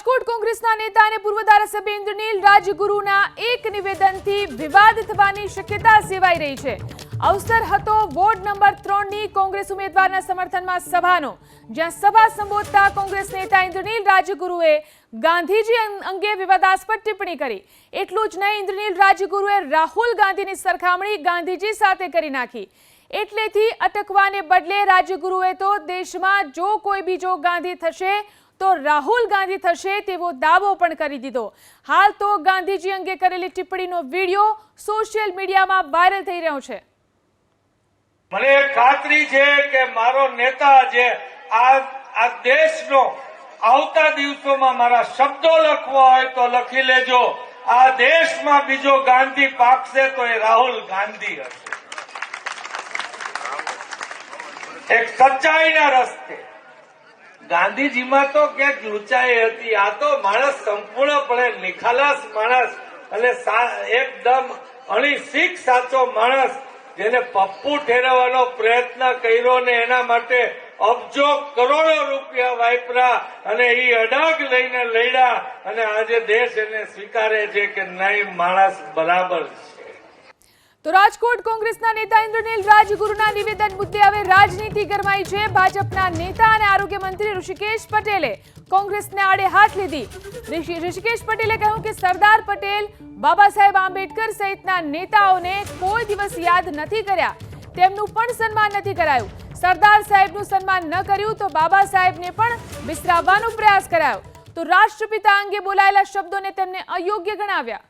રાજકોટ કોંગ્રેસના નેતા અને પૂર્વ ધારાસભ્ય ઇન્દ્રનીલ રાજગુરુના એક નિવેદનથી વિવાદ થવાની શક્યતા સેવાઈ રહી છે. અવસર હતો વોર્ડ નંબર ત્રણની કોંગ્રેસ ઉમેદવારના સમર્થનમાં સભાનો, જ્યાં સભા સંબોધતા કોંગ્રેસ નેતા ઇન્દ્રનીલ રાજગુરુએ ગાંધીજી અંગે વિવાદાસ્પદ ટિપ્પણી કરી. એટલું જ નહીં, ઇન્દ્રનીલ રાજગુરુએ રાહુલ ગાંધીની સરખામણી ગાંધીજી સાથે કરી નાખી. એટલેથી અટકવાને બદલે રાજગુરુએ તો દેશમાં જો કોઈ બીજો ગાંધી થશે તો રાહુલ ગાંધી થશે તેવો દાવો પણ કરી દીધો. હાલ તો ગાંધીજી અંગે કરેલી ટિપ્પણીનો વીડિયો સોશિયલ મીડિયામાં વાયરલ થઈ રહ્યો છે. મને ખાતરી છે કે મારો નેતા જે આ દેશનો આવતા દિવસોમાં મારા શબ્દો લખવા હોય તો લખી લેજો. આ દેશમાં બીજો ગાંધી પાકશે તો એ રાહુલ ગાંધી હશે. એક સચ્ચાઈના રસ્તે. ગાંધીજીમાં તો ક્યાંક લુચાઈ હતી. આ તો માણસ સંપૂર્ણપણે નિખાલસ માણસ અને એકદમ અણી શીખ સાચો માણસ જેને પપ્પુ ઠેરવવાનો પ્રયત્ન કર્યો ને એના માટે અબજો કરોડો રૂપિયા વાપરા અને એ અડાગ લઈને લડ્યા અને આજે દેશ એને સ્વીકારે છે કે નહીં, માણસ બરાબર છે. તો રાજકોટ કોંગ્રેસના નેતા ઇન્દ્રનીલ રાજગુરુના નિવેદન મુદ્દે હવે રાજનીતિ ગરમાઈ છે. ભાજપના નેતા અને આરોગ્ય મંત્રી ઋષિકેશ પટેલે કોંગ્રેસને આડે હાથ લીધી. ઋષિકેશ પટેલે કહ્યું કે સરદાર પટેલ, બાબા સાહેબ આંબેડકર સહિતના નેતાઓને કોઈ દિવસ યાદ નથી કર્યા. તેમનું પણ સન્માન નથી કરાયું. સરદાર સાહેબનું સન્માન ન કર્યું તો બાબા સાહેબને પણ વિસરાવવાનો પ્રયાસ કરાયો. તો રાષ્ટ્રપિતા અંગે બોલાયેલા શબ્દોને તેમને અયોગ્ય ગણાવ્યા.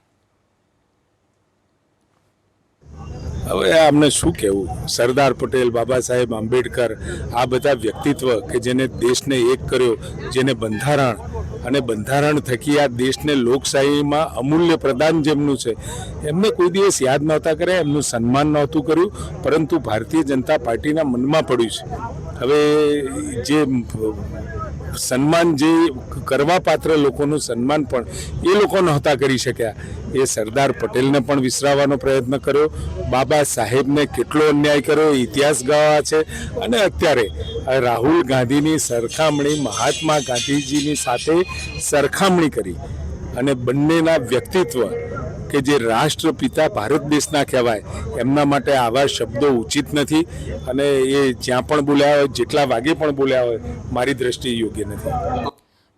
હવે આમને શું કહેવું? સરદાર પટેલ, બાબા સાહેબ, આંબેડકર, આ બધા વ્યક્તિત્વ કે જેને દેશને એક કર્યો, જેને બંધારણ અને બંધારણ થકી આ દેશને લોકશાહીમાં અમૂલ્ય પ્રદાન જેમનું છે, એમને કોઈ દિવસ યાદ નહોતા કર્યા, એમનું સન્માન નહોતું કર્યું, પરંતુ ભારતીય જનતા પાર્ટીના મનમાં પડ્યું છે. હવે જે સન્માન જે કરવા પાત્ર લોકોનું સન્માન પણ એ લોકો નહોતા કરી શક્યા. એ સરદાર પટેલને પણ વિસરાવવાનો પ્રયત્ન કર્યો. બાબા સાહેબને કેટલો અન્યાય કર્યો, ઇતિહાસ ગવા છે. અને અત્યારે રાહુલ ગાંધીની સરખામણી, મહાત્મા ગાંધીજીની સાથે સરખામણી કરી. અને બંનેના વ્યક્તિત્વ કે જે રાષ્ટ્રપિતા ભારત દેશના કહેવાય, એમના માટે આવા શબ્દો ઉચિત નથી અને એ જ્યાં પણ બોલ્યા હોય, જેટલા વાગે પણ બોલ્યા હોય, મારી દ્રષ્ટિએ યોગ્ય નથી.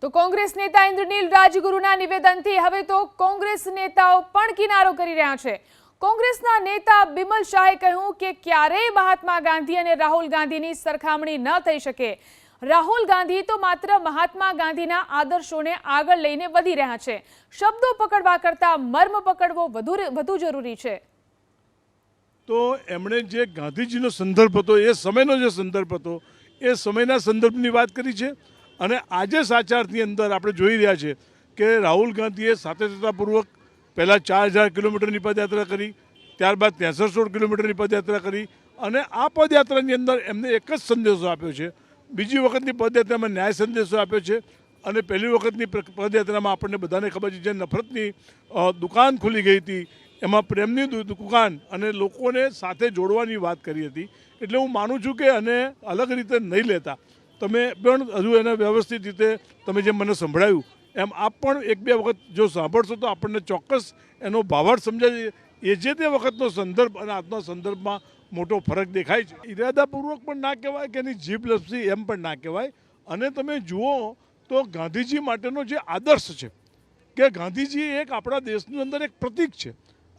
તો કોંગ્રેસ નેતા ઇન્દ્રનીલ રાજગુરુના નિવેદનથી હવે તો કોંગ્રેસ નેતાઓ પણ કિનારો કરી રહ્યા છે. કોંગ્રેસના નેતા બિમલ શાહે કહ્યું કે ક્યારેય મહાત્મા ગાંધી અને રાહુલ ગાંધીની સરખામણી ન થઈ શકે. રાહુલ ગાંધી તો માત્ર મહાત્મા ગાંધીના આદર્શોને આગળ લઈને વધી રહ્યા છે. શબ્દો પકડવા કરતા મર્મ પકડવો વધુ વધુ જરૂરી છે. તો એમણે જે ગાંધીજીનો સંદર્ભ હતો, એ સમયનો જે સંદર્ભ હતો, એ સમયના સંદર્ભની વાત કરી છે. અને આજે સાચારની અંદર આપણે જોઈ રહ્યા છે કે રાહુલ ગાંધીએ સાતત્યતાપૂર્વક પહેલાં ચાર હજાર કિલોમીટરની પદયાત્રા કરી, ત્યારબાદ ત્રેસઠ કિલોમીટરની પદયાત્રા કરી અને આ પદયાત્રાની અંદર એમને એક જ સંદેશો આપ્યો છે બીજી વખતની પદયાત્રામાં ન્યાય સંદેશો આપ્યો છે અને પહેલી વખતની પદયાત્રામાં આપણને બધાને ખબર છે, જે નફરતની દુકાન ખુલી ગઈ હતી, એમાં પ્રેમની દુકાન અને લોકોને સાથે જોડવાની વાત કરી હતી. એટલે હું માનું છું કે અને અલગ રીતે નહીં લેતા. તમે પણ હજુ એને વ્યવસ્થિત રીતે, તમે જેમ મને સંભળાયું, એમ આપ પણ એક બે વખત જો સાંભળશો તો આપણને ચોક્કસ એનો ભાવાર્થ સમજાય એ જે તે વખતનો સંદર્ભ અને આજનો સંદર્ભમાં મોટો ફરક દેખાય છે. ઇરાદાપૂર્વક પણ ના કહેવાય કે એની જીભ લપસી એમ પણ ના કહેવાય. અને તમે જુઓ તો ગાંધીજી માટેનો જે આદર્શ છે કે ગાંધીજી એક આપણા દેશની અંદર એક પ્રતીક છે.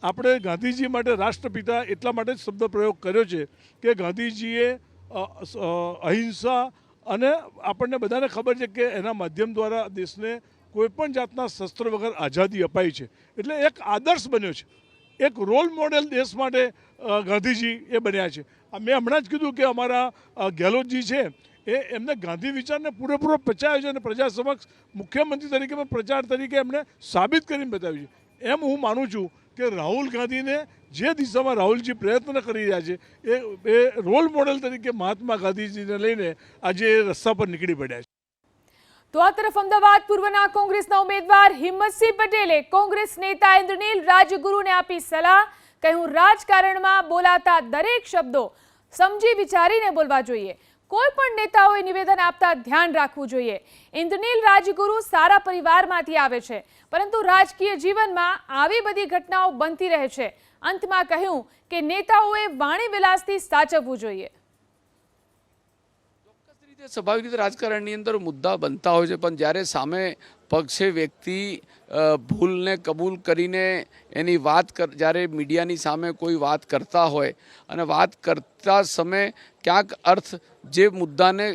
આપણે ગાંધીજી માટે રાષ્ટ્રપિતા એટલા માટે જ શબ્દ પ્રયોગ કર્યો છે કે ગાંધીજીએ અહિંસા અને આપણને બધાને ખબર છે કે એના માધ્યમ દ્વારા દેશને કોઈપણ જાતના શસ્ત્ર વગર આઝાદી અપાઈ છે. એટલે એક આદર્શ બન્યો છે. એક રોલ મોડેલ દેશ માટે ગાંધીજી એ બન્યા છે. મેં હમણાં જ કીધું કે અમારા ગેહલોતજી છે, એ એમને ગાંધી વિચારને પૂરેપૂરો પચાવ્યો છે અને પ્રજા સમક્ષ મુખ્યમંત્રી તરીકે પણ પ્રચાર તરીકે એમણે સાબિત કરીને બતાવ્યું છે. એમ હું માનું છું કે રાહુલ ગાંધીને જે દિશામાં રાહુલજી પ્રયત્ન કરી રહ્યા છે, એ એ રોલ મોડેલ તરીકે મહાત્મા ગાંધીજીને લઈને આજે રસ્તા પર નીકળી પડ્યા છે. તો આ તરફ અમદાવાદ પૂર્વના કોંગ્રેસના ઉમેદવાર હિંમતસિંહ પટેલે કોંગ્રેસ નેતા ઇન્દ્રનીલ રાજગુરુને આપી સલાહ. કહ્યું રાજકારણમાં બોલાતા દરેક શબ્દો સમજી વિચારીને બોલવા જોઈએ. કોઈ પણ નેતાઓએ નિવેદન આપતા ધ્યાન રાખવું જોઈએ. ઇન્દ્રનીલ રાજગુરુ સારા પરિવારમાંથી આવે છે, પરંતુ રાજકીય જીવનમાં આવી બધી ઘટનાઓ બનતી રહે છે. અંતમાં કહ્યું કે નેતાઓએ વાણી વિલાસથી સાચવવું જોઈએ. રીતે સ્વાભાવિક રીતે રાજકારણની અંદર મુદ્દા બનતા હોય છે, પણ જ્યારે સામે પક્ષે વ્યક્તિ ભૂલને કબૂલ કરીને એની વાત કર, જ્યારે મીડિયાની સામે કોઈ વાત કરતા હોય અને વાત કરતા સમયે ક્યાંક અર્થ જે મુદ્દાને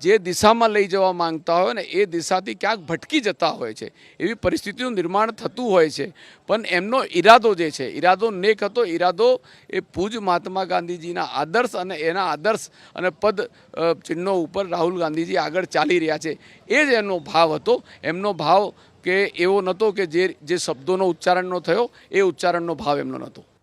જે દિશામાં લઈ જવા માંગતા હોય ને, એ દિશાથી ક્યાંક ભટકી જતા હોય છે. એવી પરિસ્થિતિનું નિર્માણ થતું હોય છે. પણ એમનો ઈરાદો જે છે, ઈરાદો નેક હતો. ઈરાદો એ પૂજ મહાત્મા ગાંધીજીના આદર્શ અને એના આદર્શ અને પદ ચિહ્નો ઉપર રાહુલ ગાંધીજી આગળ ચાલી રહ્યા છે. એ જ એમનો ભાવ હતો. એમનો ભાવ કે એવો નહોતો કે જે જે શબ્દોનો ઉચ્ચારણનો થયો, એ ઉચ્ચારણનો ભાવ એમનો નહોતો.